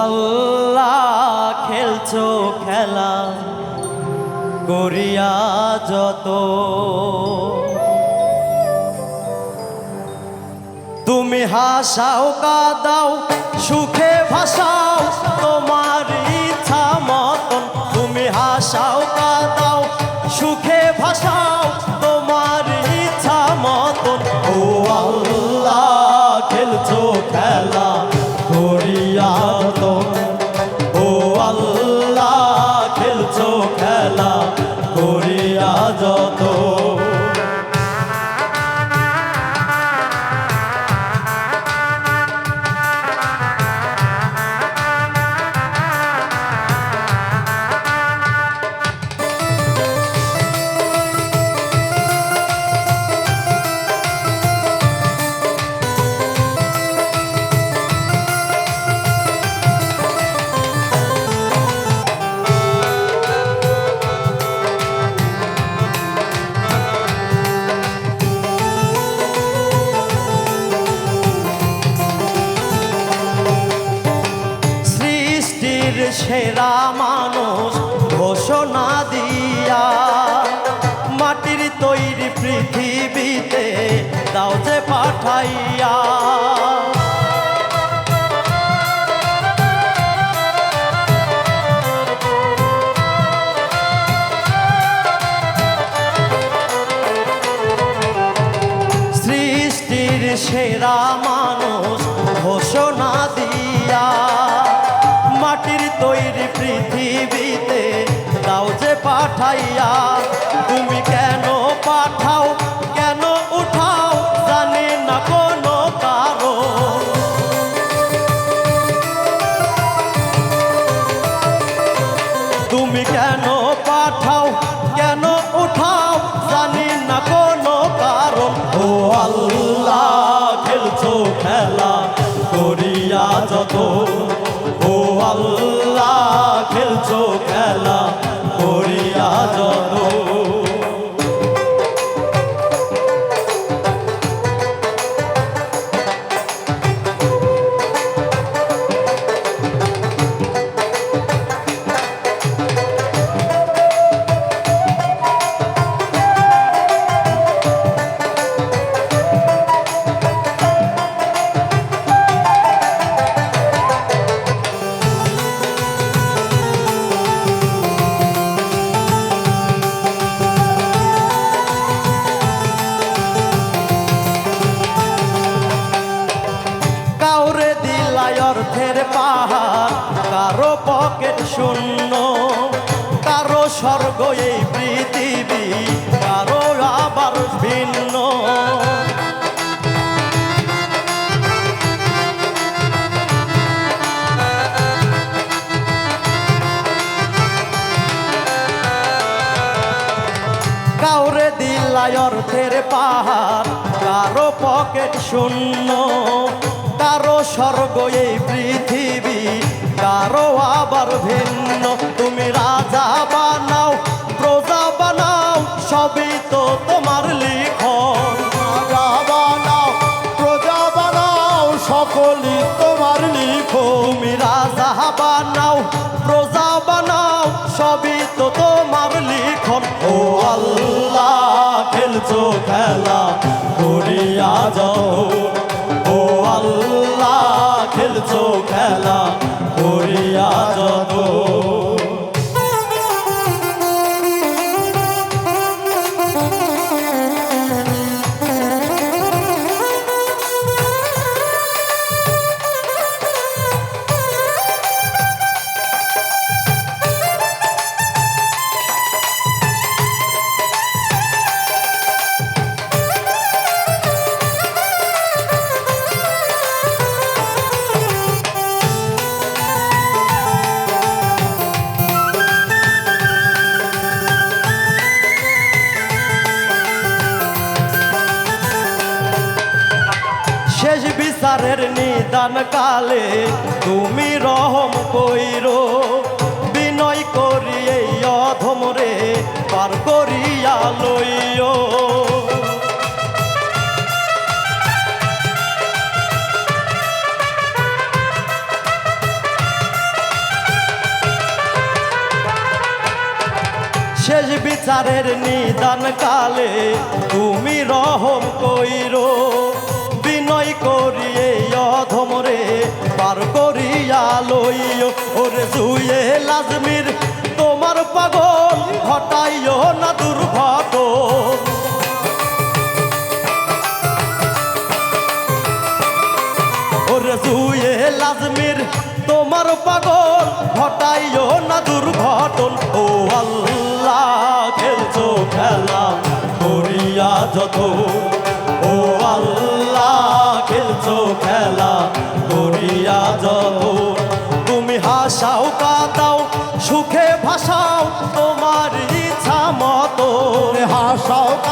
পাল্লা খেলছো খেলা করিয়া যত। তুমি হাসাও কাদাও সুখ সেরা মানুষ ঘোষণা দিয়া। মাটির তৈরি পৃথিবীতে দাও যে পাঠাইয়া। সৃষ্টির সেরা মানুষ ঘোষণা দিয়া। পাঠাইয়া, তুমি কেন পাঠাও, কেন উঠাও জানে না কোনো কারণ। তুমি কেন পাঠাও, কেন উঠাও জানি না কোনো কারণ। ও আল্লাহ, খেলছো খেলা, করিয়া যত শূন্য। কারও স্বর্গ এই পৃথিবী, কারও আবার ভিন্ন। কাউরে দিলাই অর্থের পাহাড়, কারও পকেট শূন্য। কারও স্বর্গ এই পৃথিবী কারও আবার ভিন্ন। তুমি রাজা বানাও প্রজা বানাও সবই তো তোমার লিখন। রাজা বানাও প্রজা বানাও সকলই তোমার লিখো তুমি রাজা বানাও প্রজা বানাও সবই তো তোমার লিখন। ও আল্লাহ খেলছো খেলা বিচারের নিদান কালে তুমি রহম কইরো, বিনয় করি এই অধম রে পার করিয়া লইও। শেষ বিচারের নিদান কালে তুমি রহম কইরো বিনয় করিয়ে অধমরে পার করিয়া লইও। ওরে জুয়ে লাজমির, তোমার পাগল ঘটাইও না দুর্ঘটন ওরে জুয়ে লাজমির, তোমার পাগল ঘটাইও না দুর্ঘটন ও আল্লাহ, খেলছো খেলা, করিয়া যত সুখে